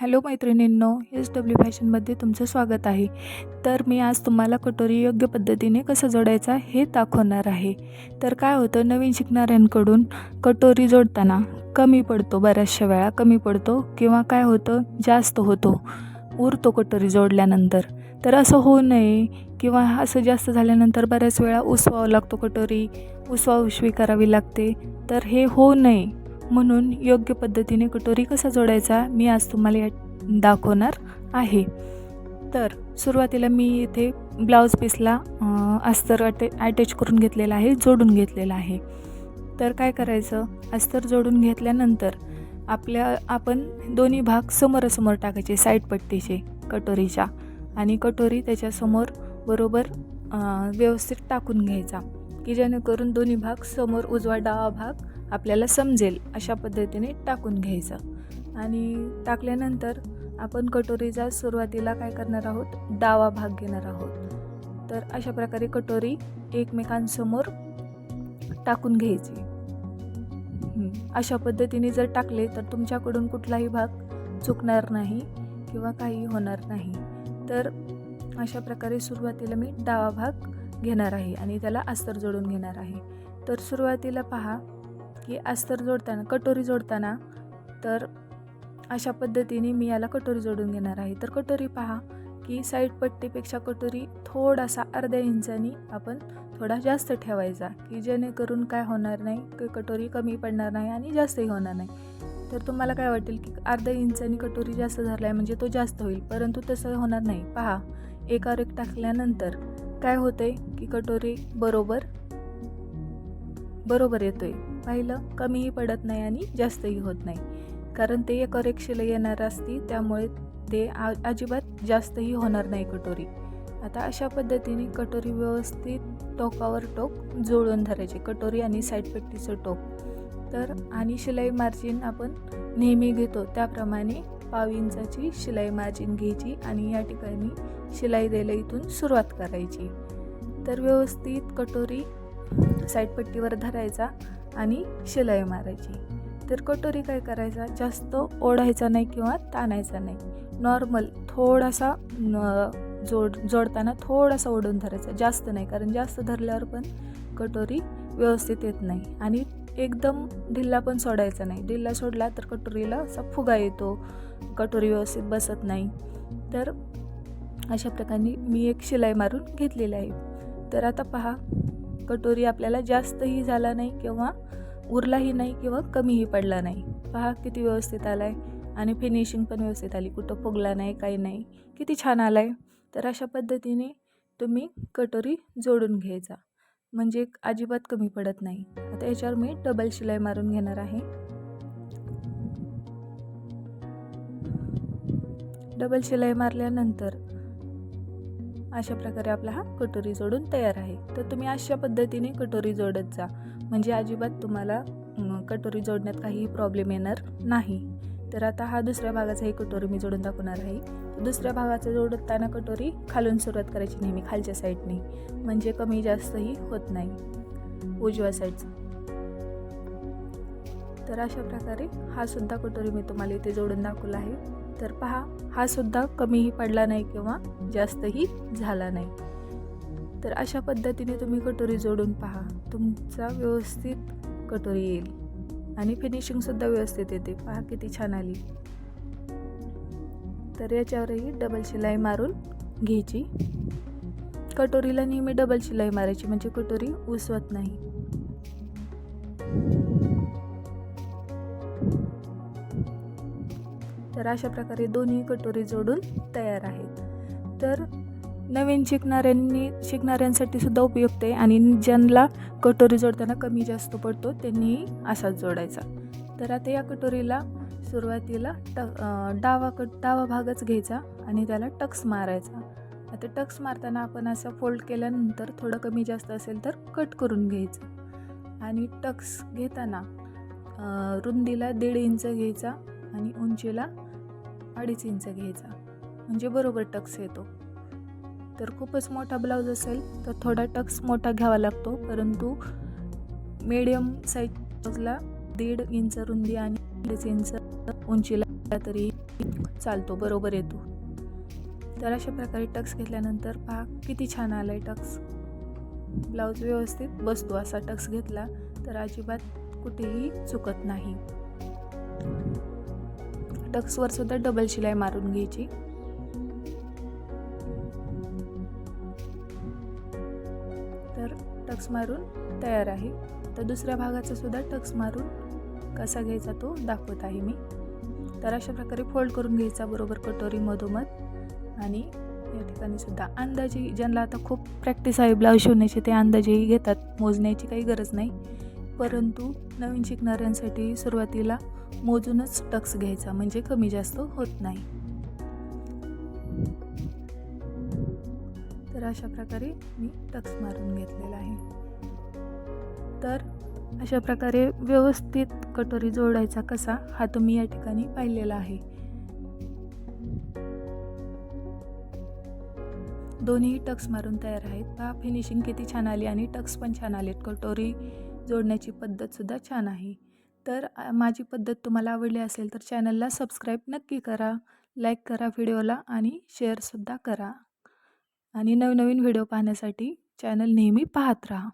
Hello मैत्रिणींनो S W फॅशनमध्ये तुमचं स्वागत आहे. तर मी आज तुम्हाला कटोरी योग्य पद्धतीने कसं जोडायचा हे दाखवणार आहे. तर काय होतं नवीन शिकणाऱ्यांकडून कटोरी जोडताना कमी पडतो बऱ्याचशा वेळा कमी पडतो किंवा काय होतं जास्त होतो उरतो कटोरी जोडल्यानंतर. तर असं होऊ नये किंवा असं जास्त झाल्यानंतर बऱ्याच वेळा उसवावं लागतो कटोरी उसवा उशवी करावी लागते. तर हे होऊ नये. म्हणून योग्य पद्धतीने कटोरी कसा जोडायचा मी आज तुम्हाला या दाखवणार आहे. तर सुरुवातीला मी इथे ब्लाऊज पीसला अस्तर अटे अटॅच करून घेतलेला आहे जोडून घेतलेला आहे. तर काय करायचं? अस्तर जोडून घेतल्यानंतर आपल्या आपण दोन्ही भाग समोरासमोर टाकायचे साईड पट्टीचे कटोरीच्या. आणि कटोरी त्याच्यासमोर बरोबर व्यवस्थित टाकून घ्यायचा. की जेणेकरून दोन्ही भाग समोर उजवा डावा भाग आपल्याला समजेल अशा पद्धतीने टाकून घ्यायचा. आणि टाकल्यानंतर आपण कटोरीचा सुरुवातीला काय करणार आहोत? डावा भाग घेणार आहोत. तर अशा प्रकारे कटोरी एकमेकांसमोर टाकून घ्यायची. अशा पद्धतीने जर टाकले तर तुमच्याकडून कुठलाही भाग चुकणार नाही किंवा काही होणार नाही. तर अशा प्रकारे सुरुवातीला मी डावा भाग घेणार आहे आणि त्याला अस्तर जोडून घेणार आहे. तर सुरुवातीला पहा की अस्तर जोडताना कटोरी जोडताना तर अशा पद्धतीने मी याला कटोरी जोडून घेणार आहे. तर कटोरी पहा की साईड पट्टीपेक्षा कटोरी थोडासा अर्ध्या इंचानी आपण थोडा जास्त ठेवायचा की जेणेकरून काय होणार नाही की कटोरी कमी पडणार नाही आणि जास्तही होणार नाही. तर तुम्हाला काय वाटेल की अर्ध्या इंचानी कटोरी जास्त झाला आहे म्हणजे तो जास्त होईल परंतु तसं होणार नाही. पहा एकावर एक टाकल्यानंतर काय होतंय की कटोरी बरोबर बरोबर येतोय. पाहिलं कमीही पडत नाही आणि जास्तही होत नाही. कारण ते एक शिलाई येणार असती त्यामुळे ते आ अजिबात जास्तही होणार नाही कटोरी. आता अशा पद्धतीने कटोरी व्यवस्थित टोकावर टोक जुळवून धरायचे. कटोरी आणि साईडपट्टीचं टोक. तर आणि शिलाई मार्जिन आपण नेहमी घेतो. त्याप्रमाणे पाव इंचाची शिलाई मार्जिन घ्यायची आणि या ठिकाणी शिलाई द्यायला इथून सुरुवात करायची. तर व्यवस्थित कटोरी साईडपट्टीवर धरायचा आणि शिलाई मारायची. तर कटोरी काय करायचा? जास्त ओढायचा नाही किंवा ताणायचा नाही. नॉर्मल थोडासा जोड जोडताना थोडासा ओढून धरायचा. जास्त नाही कारण जास्त धरल्यावर पण कटोरी व्यवस्थित येत नाही. आणि एकदम ढिल्ला पण सोडायचा नाही. ढिल्ला सोडला तर कटोरीला असा फुगा येतो. कटोरी व्यवस्थित बसत नाही. तर अशा प्रकारे मी एक शिलाई मारून घेतलेली आहे. तर आता पहा कटोरी आपल्याला जास्तही झाला नाही किंवा उरलाही नाही किंवा कमीही पडला नाही. पहा किती व्यवस्थित आला आहे आणि फिनिशिंग पण व्यवस्थित आली. कुठं फुगला नाही काही नाही. किती छान आला आहे तर अशा पद्धतीने तुम्ही कटोरी जोडून घ्यायचा. म्हणजे अजिबात कमी पडत नाही. आता याच्यावर मी डबल शिलाई मारून घेणार आहे. डबल शिलाई मारल्यानंतर अशा प्रकारे आपला हा कटोरी जोडून तयार आहे. तर तुम्ही अशा पद्धतीने कटोरी जोडत जा. म्हणजे अजिबात तुम्हाला कटोरी जोडण्यात काहीही प्रॉब्लेम येणार नाही. तर आता हा दुसऱ्या भागाचाही कटोरी मी जोडून दाखवणार आहे. दुसऱ्या भागाचं जोडताना कटोरी खालून सुरुवात करायची नेहमी खालच्या साईडने. म्हणजे कमी जास्तही होत नाही. उजव्या साईडचं. तर अशा प्रकारे हा सुद्धा कटोरी मी तुम्हाला इथे जोडून दाखवला आहे. तर पहा हा सुद्धा कमीही पडला नाही किंवा जास्तही झाला नाही. तर अशा पद्धतीने तुम्ही कटोरी जोडून पहा. तुमचा व्यवस्थित कटोरी येईल. आणि फिनिशिंगसुद्धा व्यवस्थित येते. पहा किती छान आली. तर याच्यावरही डबल शिलाई मारून घ्यायची. कटोरीला नेहमी डबल शिलाई मारायची म्हणजे कटोरी उसवत नाही. तर अशा प्रकारे दोन्ही कटोरी जोडून तयार आहेत. तर नवीन शिकणाऱ्यांनी शिकणाऱ्यांसाठी सुद्धा उपयुक्त आहे आणि ज्यांना कटोरी जोडताना कमी जास्त पडतो त्यांनी असाच जोडायचा. तर आता या कटोरीला सुरुवातीला ट डावा कट डावा भागच घ्यायचा आणि त्याला टक्स मारायचा. आता टक्स मारताना आपण असं फोल्ड केल्यानंतर थोडं कमी जास्त असेल तर कट करून घ्यायचं. आणि टक्स घेताना रुंदीला दीड इंच घ्यायचा आणि उंचीला अडीच इंच घ्यायचा. म्हणजे बरोबर टक्स येतो. तर खूपच मोठा ब्लाऊज असेल तर थोडा टक्स मोठा घ्यावा लागतो. परंतु मीडियम साईज ब्लाऊजला दीड इंच रुंदी आणि दीड इंच उंचीला तरी चालतो बरोबर येतो. तर अशा प्रकारे टक्स घेतल्यानंतर पहा किती छान आला आहे टक्स. ब्लाऊज व्यवस्थित बसतो असा टक्स घेतला तर अजिबात कुठेही चुकत नाही. टक्सवर सुद्धा डबल शिलाई मारून घ्यायची. टक्स मारून तयार आहे. तर दुसऱ्या भागाचा सुद्धा टक्स मारून कसा घ्यायचा तो दाखवत आहे मी. तर अशा प्रकारे फोल्ड करून घ्यायचा बरोबर कटोरी मधोमध आणि या ठिकाणी सुद्धा अंदाजे ज्यांना आता खूप प्रॅक्टिस आहे ब्लाऊज शिवण्याची ते अंदाजेही घेतात. मोजण्याची काही गरज नाही. परंतु नवीन शिकणाऱ्यांसाठी सुरुवातीला मोजूनच टक्स घ्यायचा म्हणजे कमी जास्त होत नाही. तर अशा प्रकारे मी टक्स मारून घेतलेला आहे. तर अशा प्रकारे व्यवस्थित कटोरी जोडायचा कसा हा तुम्ही या ठिकाणी पाहिलेला आहे. दोन्ही टक्स मारून तयार आहेत. पहा फिनिशिंग किती छान आली आणि टक्स पण छान आलेत. कटोरी जोडण्याची पद्धतसुद्धा छान आहे. तर माझी पद्धत तुम्हाला आवडली असेल तर चॅनलला सबस्क्राईब नक्की करा लाईक करा व्हिडिओला आणि शेअरसुद्धा करा. आणि नवनवीन व्हिडिओ पाहण्यासाठी चॅनल नेहमी पाहत राहा.